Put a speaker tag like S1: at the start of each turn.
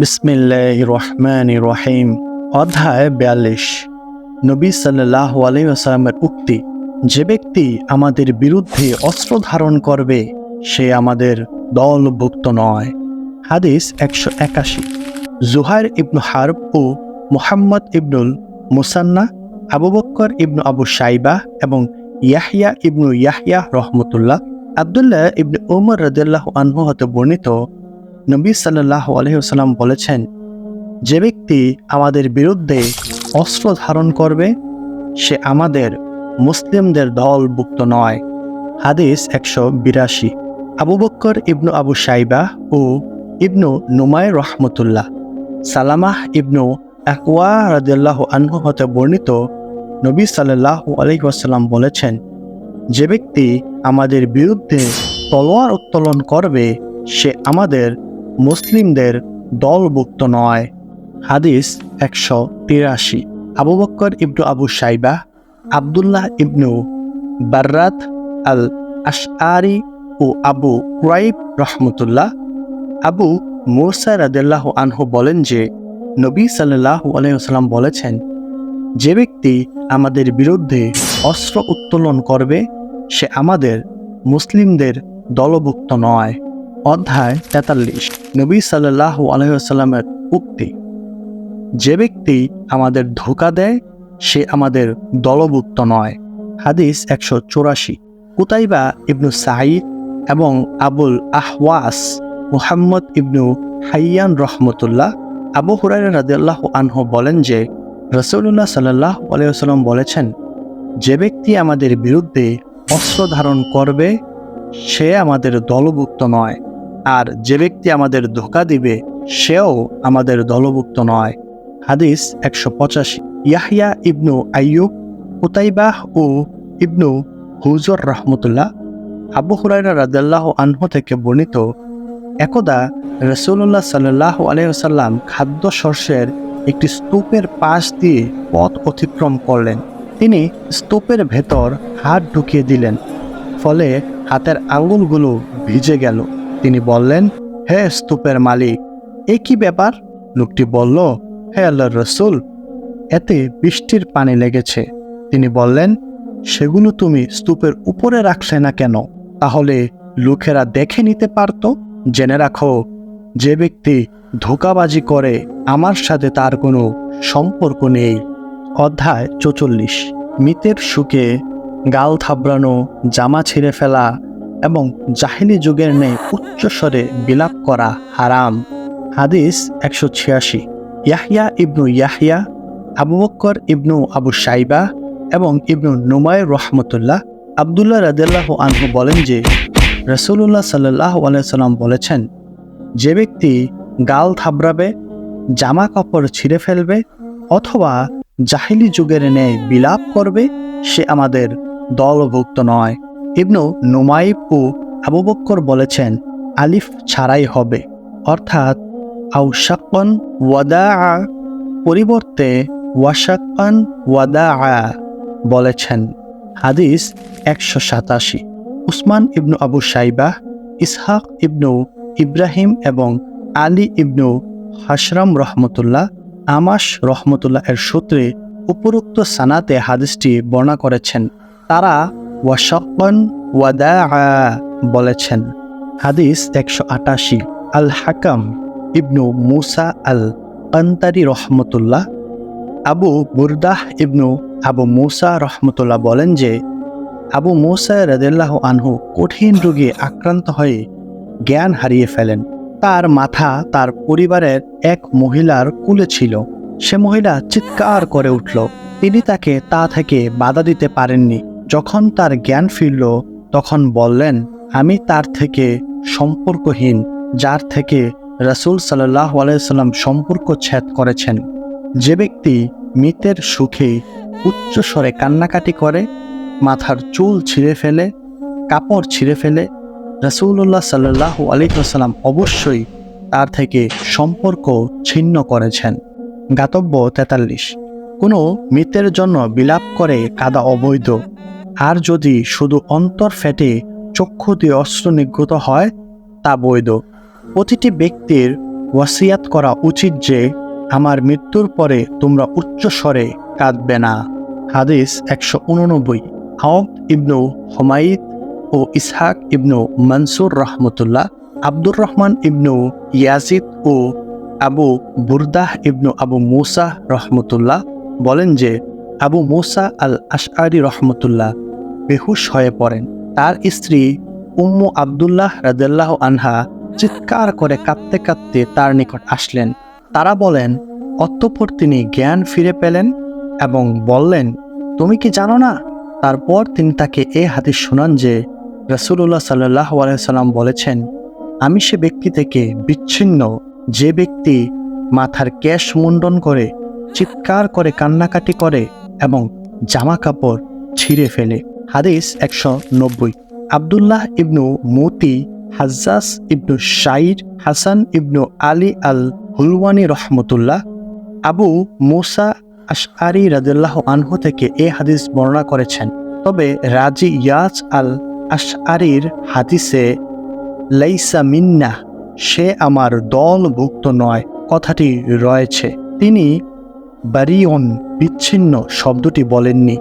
S1: বিসমিল্লাহ রহিম অধ্যায় বিয়াল্লিশ। নবী সাল্লাহ আলাইসাল্লামের উক্তি, যে ব্যক্তি আমাদের বিরুদ্ধে অস্ত্র ধারণ করবে, সে আমাদের দলভুক্ত নয়। হাদিস একশো একাশি। জুহার ইবনু হার্ব ও মুহাম্মদ ইবনুল মুসান্না, আবু বক্কর ইবনু আবু সাইবা এবং ইয়াহিয়া ইবনু ইয়াহিয়া রহমতুল্লাহ, আবদুল্লাহ ইবনু উমর রদুল্লাহ আনহু হতে বর্ণিত নবী সাল্লাহ আলহিহাল্লাম বলেছেন, যে ব্যক্তি আমাদের বিরুদ্ধে অস্ত্র ধারণ করবে, সে আমাদের মুসলিমদের দলভুক্ত নয়। হাদিস একশো বিরাশি। আবু বক্কর, ইবনু আবু সাইবা ও ইবনু নুমায় রহমতুল্লাহ। সালামাহ ইবনু আকওয়া রাদিয়াল্লাহ আনহু হতে বর্ণিত নবী সাল্লাহ আলহিহাস্লাম বলেছেন, যে ব্যক্তি আমাদের বিরুদ্ধে তলোয়ার উত্তোলন করবে, সে আমাদের মুসলিমদের দলভুক্ত নয়। হাদিস একশো তিরাশি। আবু বক্কর ইবনু আবু সাইবা আবদুল্লাহ ইবনু বার্রাত আল আশআরি ও আবু কুরাইব রহমতুল্লাহ, আবু মুরসা রাদেল্লাহ আনহু বলেন যে, নবী সাল্লাহ আলাইসাল্লাম বলেছেন, যে ব্যক্তি আমাদের বিরুদ্ধে অস্ত্র উত্তোলন করবে, সে আমাদের মুসলিমদের দলভুক্ত নয়। অধ্যায় তেতাল্লিশ। নবী সাল্লাহ আলহিসাল্লামের উক্তি, যে ব্যক্তি আমাদের ধোকা দেয়, সে আমাদের দলভুক্ত নয়। হাদিস একশো চৌরাশি। কুতাইবা ইবনু সাঈদ এবং আবুল আহওয়াস মুহাম্মদ ইবনু হাইয়ান রহমতুল্লাহ আবু হুরাই রাদিয়াল্লাহ আনহু বলেন যে রসুল্লাহ সাল্লাহ আলাইসাল্লাম বলেছেন, যে ব্যক্তি আমাদের বিরুদ্ধে অস্ত্র ধারণ করবে, সে আমাদের দলভুক্ত নয়। আর যে ব্যক্তি আমাদের ধোকা দিবে, সেও আমাদের দলভুক্ত নয়। হাদিস একশো পঁচাশি। ইয়াহিয়া ইবনু আইয়ুব কুতাইবাহ ও ইবনু হুজর রহমতুল্লাহ আবু হুরাইরা রাদাল্লাহ আনহু থেকে বর্ণিত, একদা রসুল্লাহ সাল্লাহ আলহাম খাদ্য শস্যের একটি স্তূপের পাশ দিয়ে পথ অতিক্রম করলেন। তিনি স্তূপের ভেতর হাত ঢুকিয়ে দিলেন, ফলে হাতের আঙুলগুলো ভিজে গেল। তিনি বললেন, হে স্তূপের মালিক, এ কি ব্যাপার? লোকটি বলল, হে আল্লাহ রসুল, এতে বৃষ্টির পানি লেগেছে। তিনি বললেন, সেগুলো তুমি স্তূপের উপরে রাখলে না কেন? তাহলে লোকেরা দেখে নিতে পারত। জেনে রাখো, যে ব্যক্তি ধোকাবাজি করে, আমার সাথে তার কোনো সম্পর্ক নেই। অধ্যায় চৌচল্লিশ। মিতের সুখে গাল থাবড়ানো, জামা ছিঁড়ে ফেলা এবং জাহিলি যুগের নেই উচ্চস্বরে বিলাপ করা হারাম। হাদিস একশো ছিয়াশি। ইয়াহিয়া ইবনু ইয়াহিয়া আবু বক্কর ইবনু আবু সাইবা এবং ইবনু নুমায় রহমতুল্লাহ আবদুল্লাহ রাদিল্লাহ আনহু বলেন যে রসুল্লাহ সাল্লাহ আলাইসাল্লাম বলেছেন, যে ব্যক্তি গাল থাবড়াবে, জামা কাপড় ছিঁড়ে ফেলবে অথবা জাহিলি যুগের ন্যায় বিলাপ করবে, সে আমাদের দলভুক্ত নয়। ইবনু নুমাইব ও আবু বক্কর বলেছেন, আলিফ ছাড়াই হবে। অর্থাৎ আউশাকন ওয়াদা পরিবর্তে ওয়াশাকান ওয়াদা বলেছেন। হাদিস একশো সাতাশি। উসমান ইবনু আবু সাইবা ইসহাক ইবনু ইব্রাহিম এবং আলী ইবনু হাসরাম রহমতুল্লাহ আমাস রহমতুল্লাহ এর সূত্রে উপরোক্ত সানাতে হাদিসটি বর্ণনা করেছেন। তারা ওয়াশাকন ওয়াদা বলেছেন। হাদিস একশো আটাশি আল হাকাম ইবনু মুসা আল কান্তারি রহমতুল্লাহ। আবু বুরদাহ ইবনু আবু মুসা রহমতুল্লাহ বলেন যে, আবু মুসা রদেল্লাহ আনহু কঠিন রোগে আক্রান্ত হয়ে জ্ঞান হারিয়ে ফেলেন। তার মাথা তার পরিবারের এক মহিলার কুলে ছিল। সে মহিলা চিৎকার করে উঠল। তিনি তাকে তা থেকে বাধা দিতে পারেননি। যখন তার জ্ঞান ফিরল, তখন বললেন, আমি তার থেকে সম্পর্কহীন, যার থেকে রাসুল সাল্লাহ আলাইসাল্লাম সম্পর্ক ছেদ করেছেন। যে ব্যক্তি মৃতের সুখে উচ্চস্বরে কান্নাকাটি করে, মাথার চুল ছিঁড়ে ফেলে, কাপড় ছিঁড়ে ফেলে রাসুল্লাহ সাল্লাহ আলিহাসাল্লাম অবশ্যই তার থেকে সম্পর্ক ছিন্ন করেছেন। গাতব্য তেতাল্লিশ। কোনো মৃতের জন্য বিলাপ করে কাদা অবৈধ। আর যদি শুধু অন্তর ফেটে চক্ষু দিয়ে অস্ত্র নির্গত হয়, তা বৈধ। প্রতিটি ব্যক্তির ওয়াসিয়াত করা উচিত যে, আমার মৃত্যুর পরে তোমরা উচ্চ স্বরে কাঁদবে না। হাদিস একশো উননব্বই। আওব ইবনু হমাইদ ও ইসহাক ইবনু মনসুর রহমতুল্লাহ, আব্দুর রহমান ইবনু ইয়াজিদ ও আবু বুরদাহ ইবনু আবু মুসা রহমতুল্লাহ বলেন যে, আবু মুসা আল আশআরি রহমতুল্লাহ বেহুশ হয়ে পড়েন। তার স্ত্রী উম্মু আবদুল্লাহ রাজাল্লাহ আনহা চিৎকার করে কাঁদতে কাঁদতে তার নিকট আসলেন। তারা বলেন, অতঃপর তিনি জ্ঞান ফিরে পেলেন এবং বললেন, তুমি কি জানো না? তারপর তিনি তাকে এ হাদিস শোনান যে রসুল্লাহ সাল্লাহ আলাইসাল্লাম বলেছেন, আমি সে ব্যক্তি থেকে বিচ্ছিন্ন। যে ব্যক্তি মাথার ক্যাশ মুন্ডন করে, চিৎকার করে, কান্নাকাটি করে এবং জামা কাপড় ছিঁড়ে ফেলে। হাদিস একশো নব্বই। আবদুল্লাহ ইবনু মতি, হাজ্জাস ইবনু শাইর, হাসান ইবনু আলী আল হুলওয়ানি রহমতুল্লাহ, আবু মুসা আশআরি রাদিল্লাহ আনহু থেকে এ হাদিস বর্ণনা করেছেন। তবে রাজি ইয়াজ আল আশআরির হাদিসে, লাইসা মিন্না, সে আমার দলভুক্ত নয়, কথাটি রয়েছে। তিনি বারিয়ন বিচ্ছিন্ন শব্দটি বলেননি।